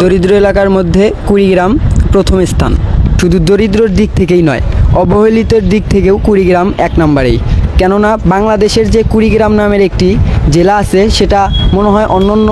দরিদ্র এলাকার মধ্যে কুড়িগ্রাম প্রথম স্থান। শুধু দরিদ্রর দিক থেকেই নয়, অবহেলিতের দিক থেকেও কুড়িগ্রাম এক নম্বরেই। কেননা বাংলাদেশের যে কুড়িগ্রাম নামের একটি জেলা আছে, সেটা মনে হয় অন্যান্য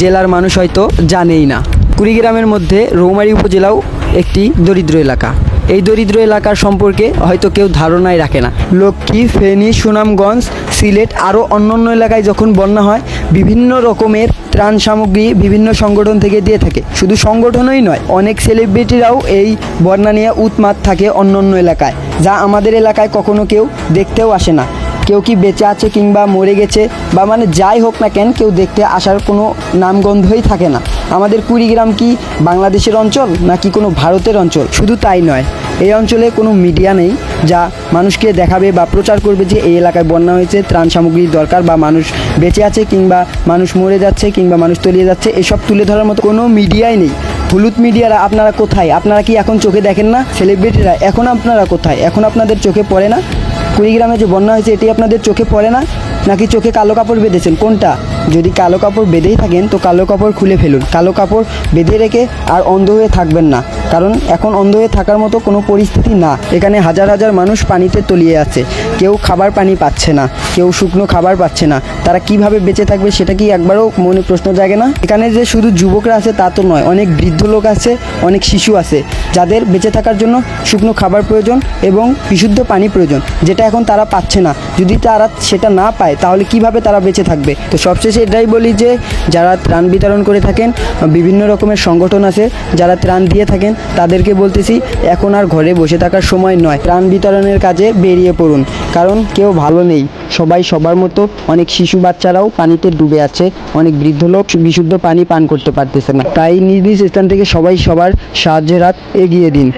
জেলার মানুষ হয়তো জানেই না। কুড়িগ্রামের মধ্যে রৌমারী উপজেলাও একটি দরিদ্র এলাকা। এই দরিদ্র এলাকার সম্পর্কে হয়তো কেউ ধারণাই রাখে না। লক্ষ্মী, ফেনী, সুনামগঞ্জ, সিলেট, আরও অন্যান্য এলাকায় যখন বন্যা হয় বিভিন্ন রকমের ত্রাণ সামগ্রী বিভিন্ন সংগঠন থেকে দিয়ে থাকে। শুধু সংগঠনই নয়, অনেক সেলিব্রিটিরাও এই বন্যা নিয়ে উৎমাত থাকে অন্য অন্য এলাকায়, যা আমাদের এলাকায় কখনো কেউ দেখতেও আসে না। কেউ কি বেঁচে আছে কিংবা মরে গেছে, বা মানে যাই হোক না কেন, কেউ দেখতে আসার কোনো নামগন্ধই থাকে না। আমাদের কুড়িগ্রাম কি বাংলাদেশের অঞ্চল নাকি কোনো ভারতের অঞ্চল? শুধু তাই নয়, এই অঞ্চলে কোনো মিডিয়া নেই যা মানুষকে দেখাবে বা প্রচার করবে যে এই এলাকায় বন্যা হয়েছে, ত্রাণ সামগ্রীর দরকার বা মানুষ বেঁচে আছে কিংবা মানুষ মরে যাচ্ছে কিংবা মানুষ তলিয়ে যাচ্ছে, এসব তুলে ধরার মতো কোনো মিডিয়াই নেই। হলুদ মিডিয়ারা আপনারা কোথায়? আপনারা কি এখন চোখে দেখেন না? সেলিব্রিটিরা এখন আপনারা কোথায়? এখন আপনাদের চোখে পড়ে না? কুড়িগ্রামে যে বন্যা হয়েছে, এটি আপনাদের চোখে পড়ে না? নাকি চোখে কালো কাপড় বেঁধেছেন? কোনটা? যদি কালো কাপড় বেঁধেই থাকেন, তো কালো কাপড় খুলে ফেলুন। কালো কাপড় বেঁধে রেখে আর অন্ধ হয়ে থাকবেন না। কারণ এখন অন্ধ হয়ে থাকার মতো কোনো পরিস্থিতি না। এখানে হাজার হাজার মানুষ পানিতে তলিয়ে আছে। কেউ খাবার পানি পাচ্ছে না। কেউ শুকনো খাবার পাচ্ছে না। তারা কীভাবে বেঁচে থাকবে সেটা কি একবারও মনে প্রশ্ন জাগে না? এখানে যে শুধু যুবকরা আছে, তা তো নয়। অনেক বৃদ্ধ লোক আছে, অনেক শিশু আছে। যাদের বেঁচে থাকার জন্য শুকনো খাবার প্রয়োজন এবং বিশুদ্ধ পানি প্রয়োজন, যেটা এখন তারা পাচ্ছে না। যদি তারা সেটা না পায়, তাহলে কীভাবে তারা বেঁচে থাকবে? তো সবশেষে এটাই বলি যে, যারা ত্রাণ বিতরণ করে থাকেন, বিভিন্ন রকমের সংগঠন আছে, যারা ত্রাণ দিয়ে থাকেন, তাদেরকে বলতেছি, এখন আর ঘরে বসে থাকার সময় নয়। ত্রাণ বিতরণের কাজে বেরিয়ে পড়ুন, কারণ কেউ ভালো নেই। সবাই সবার মতো অনেক শিশু বাচ্চারাও পানিতে ডুবে আছে, অনেক বৃদ্ধ লোক বিশুদ্ধ পানি পান করতে পারতেছে না। তাই নির্দিষ্ট স্থান থেকে সবাই সবার সাহায্যের হাত এগিয়ে দিন।